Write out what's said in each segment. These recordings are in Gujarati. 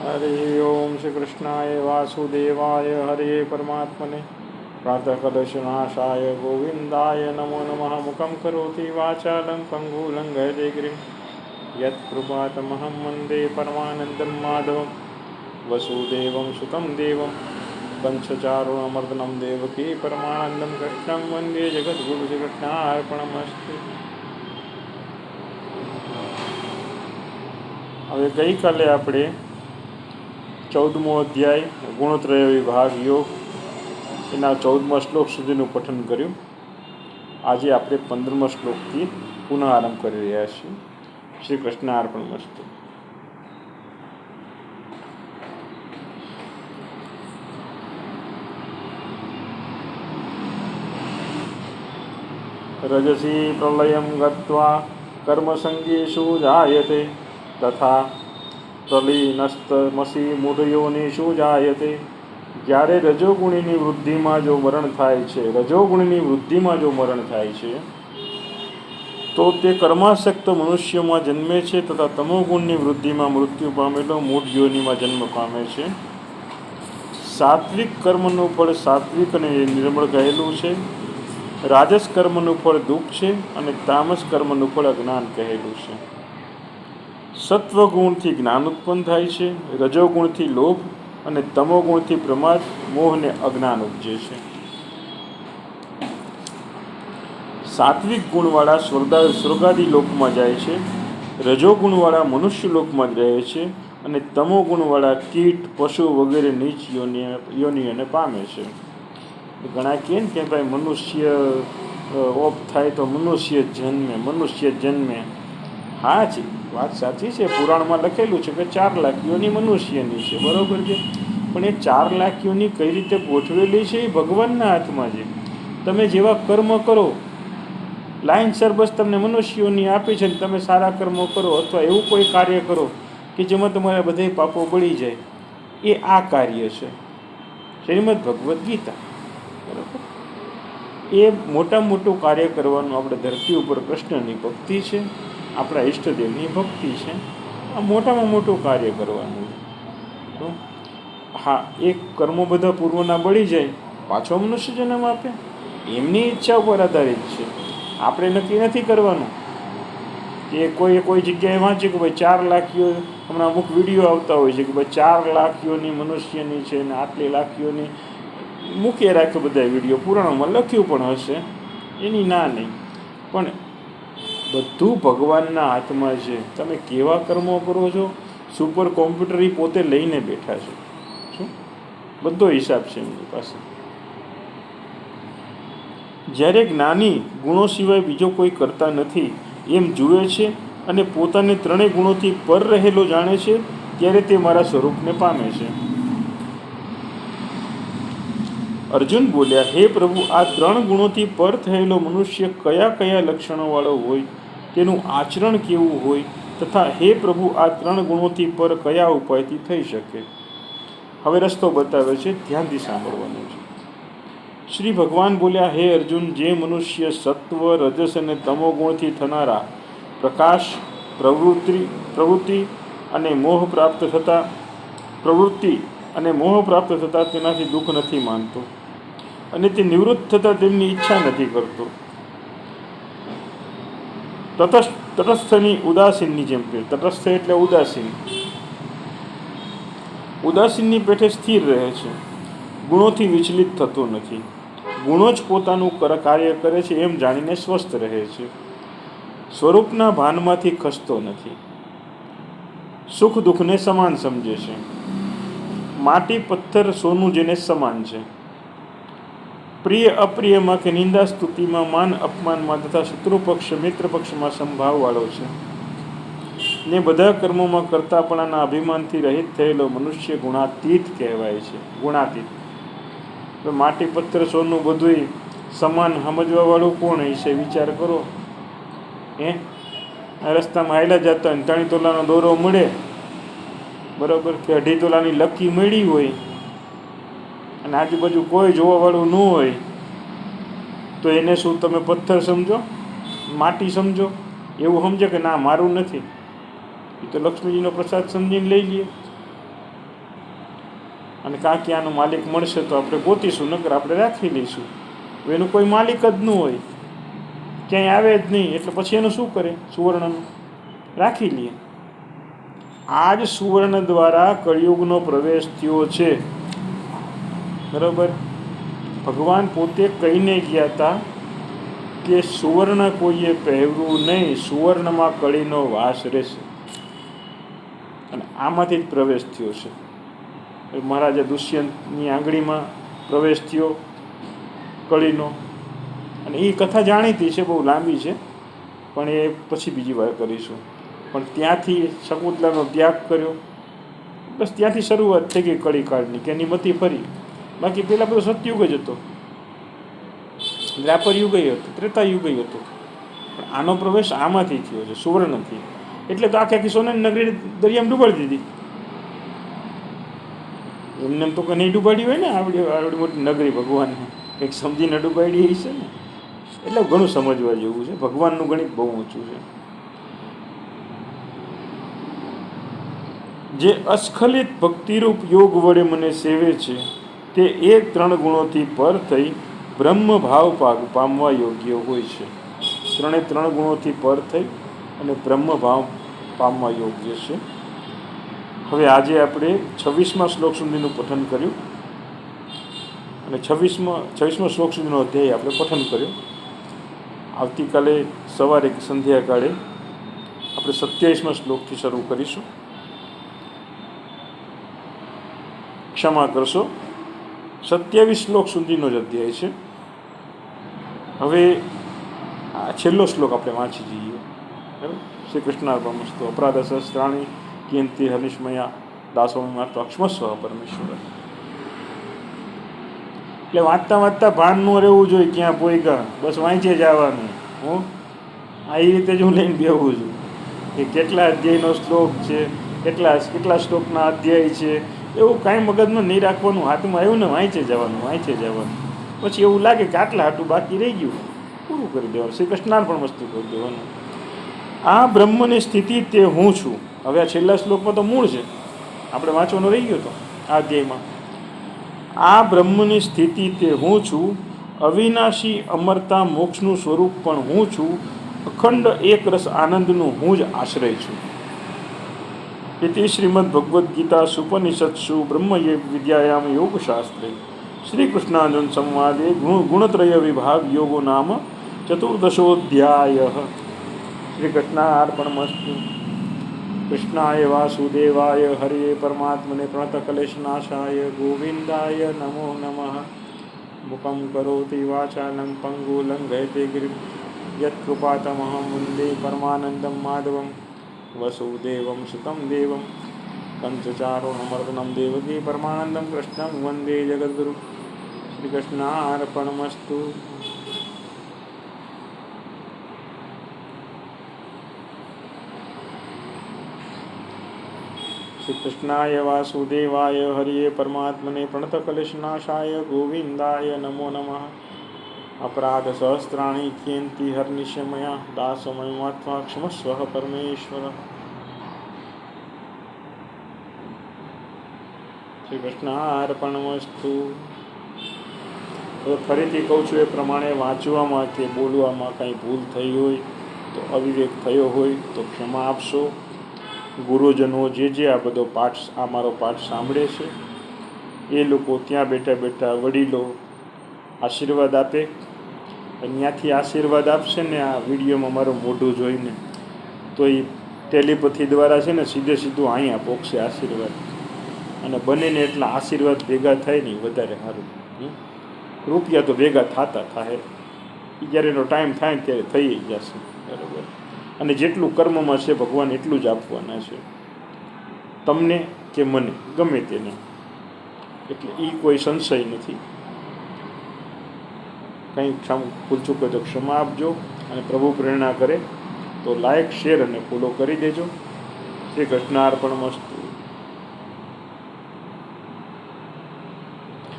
હરિ ઓમ શ્રી કૃષ્ણાય વાસુદેવાય હરે પરમાત્મને પ્રાતઃકદશનાશાય ગોવિંદાય નમો નમઃ મુખં કરોતિ વાચાલં પંગુલં ગયદે ગિરિમ યત્કૃપાતમહં વંદે પરમાનંદમ માધવમ વસુદેવં સુતમ દેવમ પંચચારુણમર્દનમ દેવકી પરમાનંદમ કૃષ્ણમ વંદે જગદગુરુ શ્રીકૃષ્ણાર્પણમસ્તુ હવે ગઈકાલે આપણે ચૌદમો અધ્યાય ગુણત્રય વિભાગ, યોગ. એના ચૌદમા શ્લોક સુધીનું પઠન કર્યું. આજે આપણે પંદરમા શ્લોકથી પુનઃ આરંભ કરી રહ્યા છીએ. શ્રી કૃષ્ણ અર્પણ મસ્તુ રજસી પ્રલયમ ગત્વા કર્મસંગીષુ જાયતે તથા પ્રલીનસ્તમસી મૂઢયોનિષુ જાયતે? જ્યારે રજોગુણીની વૃદ્ધિમાં જો મરણ થાય છે, રજોગુણીની વૃદ્ધિમાં જો મરણ થાય છે, તો તે કર્માસક્ત મનુષ્યમાં જન્મે છે તથા તમોગુણની વૃદ્ધિમાં મૃત્યુ પામેલો મૂઢ યોનીમાં જન્મ પામે છે. સાત્વિક કર્મનું ફળ સાત્વિક અને નિર્મળ કહેલું છે. રાજસ કર્મનું ફળ દુઃખ છે અને તામસ કર્મનું ફળ અજ્ઞાન કહેલું છે. સત્વગુણથી જ્ઞાન ઉત્પન્ન થાય છે, રજોગુણથી લોભ અને તમોગુણથી પ્રમાદ મોહને અજ્ઞાન ઉપજે છે. સાત્વિક ગુણવાળા સ્વર્ગા, સ્વર્ગાદી લોકમાં જાય છે, રજોગુણવાળા મનુષ્ય લોકમાં જ રહે છે અને તમોગુણવાળા કીટ, પશુ વગેરે નીચ યોનિ, યોનિઓને પામે છે. ઘણા કહે ને કે ભાઈ મનુષ્ય ઓપ થાય તો મનુષ્ય જન્મે મનુષ્ય જન્મે હા છે વાત સાચી છે. પુરાણમાં લખેલું છે કે ચાર લાખ યોની મનુષ્યની છે. બરાબર છે? પણ એ ચાર લાખ યોની કઈ રીતે ગોઠવેલી છે એ ભગવાનના હાથમાં છે. તમે જેવા કર્મ કરો લાઈનસર બસ તમને મનુષ્યોની આપી છે ને તમે સારા કર્મો કરો અથવા એવું કોઈ કાર્ય કરો કે જેમાં તમારા બધા પાપો બળી જાય, એ આ કાર્ય છે. શ્રીમદ ભગવદ્ ગીતા. બરાબર? એ મોટા મોટું કાર્ય કરવાનું આપણે ધરતી ઉપર કૃષ્ણની ભક્તિ છે. આપણા ઈષ્ટદેવની ભક્તિ છે. આ મોટામાં મોટું કાર્ય કરવાનું. તો હા એક કર્મો બધા પૂર્વના બળી જાય, પાછો મનુષ્ય જન્મ આપે. એમની ઈચ્છા ઉપર આધારિત છે. આપણે નક્કી નથી કરવાનું કે કોઈ કોઈ જગ્યાએ વાંચ્યું કે ભાઈ ચાર લાખીઓ, હમણાં અમુક વીડિયો આવતા હોય છે કે ભાઈ ચાર લાખીઓની મનુષ્યની છે ને આટલી લાખીઓની. મૂકી રાખ્યો બધા વીડિયો. પુરાણોમાં લખ્યું પણ હશે. એની ના નહીં. પણ બધું ભગવાનના હાથમાં છે. તમે કેવા કર્મો કરો છો? સુપર કોમ્પ્યુટર પોતે લઈને બેઠા છે. શું? બધો હિસાબ છે એમની પાસે. જ્યારે જ્ઞાની ગુણો સિવાય બીજો કોઈ કરતા નથી, એમ જુએ છે અને પોતાને ત્રણેય ગુણોથી પર રહેલો જાણે છે, ત્યારે તે મારા સ્વરૂપને પામે છે. અર્જુન બોલ્યા, હે પ્રભુ, આ ત્રણ ગુણોથી પર થયેલો મનુષ્ય કયા કયા લક્ષણોવાળો હોય? તેનું આચરણ કેવું હોય તથા હે પ્રભુ આ ત્રણ ગુણોથી પર કયા ઉપાયથી થઈ શકે? હવે રસ્તો બતાવે છે. ધ્યાનથી સાંભળવાનું છે. શ્રી ભગવાન બોલ્યા, હે અર્જુન, જે મનુષ્ય સત્વ, રજસ અને તમો ગુણથી થનારા પ્રકાશ, પ્રવૃત્તિ પ્રવૃત્તિ અને મોહ પ્રાપ્ત થતા, પ્રવૃત્તિ અને મોહ પ્રાપ્ત થતાં તેનાથી દુઃખ નથી માનતો અને તે નિવૃત્ત થતાં તેમની ઈચ્છા નથી કરતો. તટસ્થ, તટસ્થની ઉદાસીનની જેમ કે તટસ્થ એટલે ઉદાસીન. ઉદાસીનની પેઠે સ્થિર રહે છે. ગુણોથી વિચલિત થતો નથી. ગુણો જ પોતાનું કાર્ય કરે છે એમ જાણીને સ્વસ્થ રહે છે. સ્વરૂપના ભાનમાંથી ખસતો નથી. સુખ દુઃખને સમાન સમજે છે. માટી, પથ્થર, સોનું જેને સમાન છે. પ્રિય, અપ્રિયમાં કે નિંદા સ્તુતિમાં માન અપમાનમાં તથા શત્રુ પક્ષ મિત્ર પક્ષમાં સંભાવવાળો છે. ને બધા કર્મોમાં કરતાપણાના અભિમાનથી રહિત થયેલો મનુષ્ય ગુણાતીત કહેવાય છે. ગુણાતીત. માટી પથ્થર સોનું બધુંય સમાન સમજવાવાળું કોણ હશે? વિચાર કરો. હે? રસ્તામાં હાયલા જતા ત્રણ તોલાનો દોરો મળે. બરાબર? કે અઢી તોલાની લકી મળી હોય. અને આજુબાજુ કોઈ જોવાવાળું ન હોય, તો એને શું તમે પથ્થર સમજો? માટી સમજો? એવું સમજે કે ના, મારું નથી. એ તો લક્ષ્મીજીનો પ્રસાદ સમજીને લઈ લઈએ અને કાં કે આનો માલિક મળશે તો આપણે ગોતીશું, નકર આપણે રાખી લઈશું એનું કોઈ માલિક જ ન હોય. ક્યાંય આવે જ નહીં, એટલે પછી એનું શું કરે? સુવર્ણનું રાખી લઈએ આ જ સુવર્ણ દ્વારા કળિયુગનો પ્રવેશ થયો છે. બરાબર? ભગવાન પોતે કહીને ગયા હતા કે સુવર્ણ કોઈએ પહેરવું નહીં, સુવર્ણમાં કળીનો વાસ રહેશે. અને આમાંથી જ પ્રવેશ થયો છે. મહારાજા દુષ્યંતની આંગળીમાં પ્રવેશ થયો કળીનો. અને એ કથા જાણીતી છે, બહુ લાંબી છે, પણ એ પછી બીજી વાર કરીશું. પણ ત્યાંથી શકુંતલાનો ત્યાગ કર્યો. બસ ત્યાંથી શરૂઆત થઈ ગઈ કળી કાળની કે એની મતી ફરી. બાકી પહેલાં બધો સતયુગ જ હતો. દ્રાપર યુગ હતો, ત્રેતા યુગ હતો. પણ આનો પ્રવેશ આમાંથી થયો છે, સુવર્ણથી. એટલે તો આખી આખી સોનાની નગરી દરિયામાં ડૂબાડી દીધી. એમને એમ તો કંઈ નહીં ડૂબાડી હોય ને, આવડી આવડી મોટી નગરી ભગવાનને. કંઈક સમજીને ડૂબાડી છે ને. એટલે ઘણું સમજવા જેવું છે. ભગવાનનું ગણિત બહુ ઊંચું છે. જે અસ્ખલિત ભક્તિરૂપ યોગ વડે મને સેવે છે તે એ ત્રણ ગુણોથી પર થઈ બ્રહ્મ ભાવ પાગ પામવા યોગ્ય હોય છે. ત્રણે ત્રણ ગુણોથી પર થઈ અને બ્રહ્મ ભાવ પામવા યોગ્ય છે. હવે આજે આપણે છવ્વીસમા શ્લોક સુધીનું પઠન કર્યું. અને છવ્વીસમાં, છવ્વીસમા શ્લોક સુધીનો અધ્યાય આપણે પઠન કર્યો. આવતીકાલે સવારે કે સંધ્યાકાળે આપણે સત્યાવીસમાં શ્લોકથી શરૂ કરીશું. ક્ષમા કરશો. સત્યાવીસ શ્લોક સુધીનો જ અધ્યાય છે. હવે આ છેલ્લો શ્લોક આપણે વાંચી જઈએ. બરાબર? શ્રી કૃષ્ણાર્પણમસ્તુ અપરાધ સહસ્ત્રાણી કિંતિ હનિષ્મયા દાસોમી માત્ર અક્ષમસ્વ પરમેશ્વર. એટલે વાંચતા વાંચતા ભાન ન રહેવું જોઈએ ક્યાં પોઈગા બસ વાંચે જવાનું. હું? આ એ રીતે જ હું લઈને બેહું છું. કે કેટલા અધ્યાયનો શ્લોક છે, કેટલા કેટલા શ્લોકના અધ્યાય છે એવું કાંઈ મગજમાં નહીં રાખવાનું, હાથમાં આવ્યું ને વાંચે જવાનું વાંચે જવાનું. પછી એવું લાગે કે આટલા હાટું બાકી રહી ગયું. પૂરું કરી દેવાનું. શ્રી કૃષ્ણાર્પણ વસ્તુ કરી દેવાનું. આ બ્રહ્મની સ્થિતિ તે હું છું. હવે આ છેલ્લા શ્લોકમાં તો મૂળ છે. આપણે વાંચવાનો રહી ગયો તો, આ અધ્યાયમાં. આ બ્રહ્મની સ્થિતિ તે હું છું. અવિનાશી અમરતા મોક્ષનું સ્વરૂપ પણ હું છું. અખંડ એક રસ આનંદનું હું જ આશ્રય છું. इति श्रीमद्भगवद्गीता सुपनिषत्सु ब्रह्मये विद्यायाम योगशास्त्रे श्रीकृष्णार्जुन संवादे गुण गुणत्रय विभाग योगो नाम चतुर्दशोऽध्याय श्रीकृष्णार्पणमस्तु कृष्णाय वासुदेवाय हरे परमात्मने प्रणतकलेशनाशाय गोविन्दाय नमो नमः मुखं करोति वाचालं पङ्गुलङ्घयते गिरिं यत्कृपातमहं वन्दे परमानन्दं माधवम् વસુદેવમ સુખમ દેવમ પંચચારોણમર્દનમ દેવકી પરમાનંદમ કૃષ્ણમ વંદે જગદગુરુ શ્રી કૃષ્ણાર્પણમસ્તુ શ્રી કૃષ્ણાય વાસુદેવાય હરિયે પરમાત્મને પ્રણતકલેશનાશાય ગોવિંદાય નમો નમઃ अपराधसहस्राणि क्यन्ति हर्निशय मया दासमयमात्मा क्षमस्व परमेश्वर શ્રી કૃષ્ણાર્પણમસ્તુ હવે ફરીથી કહું છું એ પ્રમાણે વાંચવામાં કે બોલવામાં કાંઈ ભૂલ થઈ હોય તો અવિવેક થયો હોય તો ક્ષમા આપશો ગુરુજનો જે જે આ બધો પાઠ આ મારો પાઠ સાંભળે છે એ લોકો ત્યાં બેઠા બેઠા વડીલો આશીર્વાદ આપે ત્યાંથી આશીર્વાદ આપશે ને આ વિડીયોમાં મારું મોઢું જોઈને. તો એ ટેલિપથી દ્વારા છે ને સીધે સીધું અહીંયા પોકશે આશીર્વાદ. અને બંનેને એટલા આશીર્વાદ ભેગા થાય ને ઈ વધારે સારું. રૂપિયા તો ભેગા થતા થાય જ્યારે એનો ટાઈમ થાય ને ત્યારે થઈ જશે. બરાબર. અને જેટલું કર્મમાં છે ભગવાન એટલું જ આપવાના છે. તમને કે મને, ગમે તેને. એટલે એ કોઈ સંશય નથી. કંઈ ક્ષમ ભૂલચૂક હોય તો ક્ષમા આપજો અને પ્રભુ પ્રેરણા કરે તો લાયક, શેર અને ફોલો કરી દેજો. શ્રી કૃષ્ણાર્પણ મસ્તુ.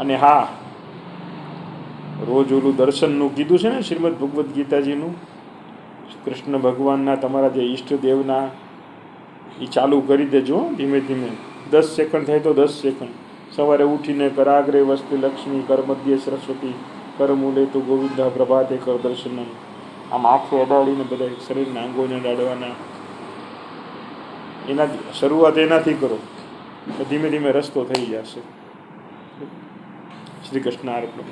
અને હા, રોજ ઓલું દર્શનનું કીધું છે ને, શ્રીમદ ભગવદ્ ગીતાજીનું, કૃષ્ણ ભગવાનના તમારા જે ઈષ્ટદેવના એ ચાલુ કરી દેજો ધીમે ધીમે. દસ સેકન્ડ થાય તો દસ સેકન્ડ. સવારે ઉઠીને કરાગ્રે વસ્તી લક્ષ્મી કરમધ્ય સરસ્વતી કર મૂલે તો ગોવિંદા પ્રભાતે કર દર્શનમ આમ આંખો અડાડીને બધા શરીરના અંગોને અડાડવાના. એના શરૂઆત એનાથી કરો. ધીમે ધીમે રસ્તો થઈ જશે. શ્રી કૃષ્ણ અર્પણ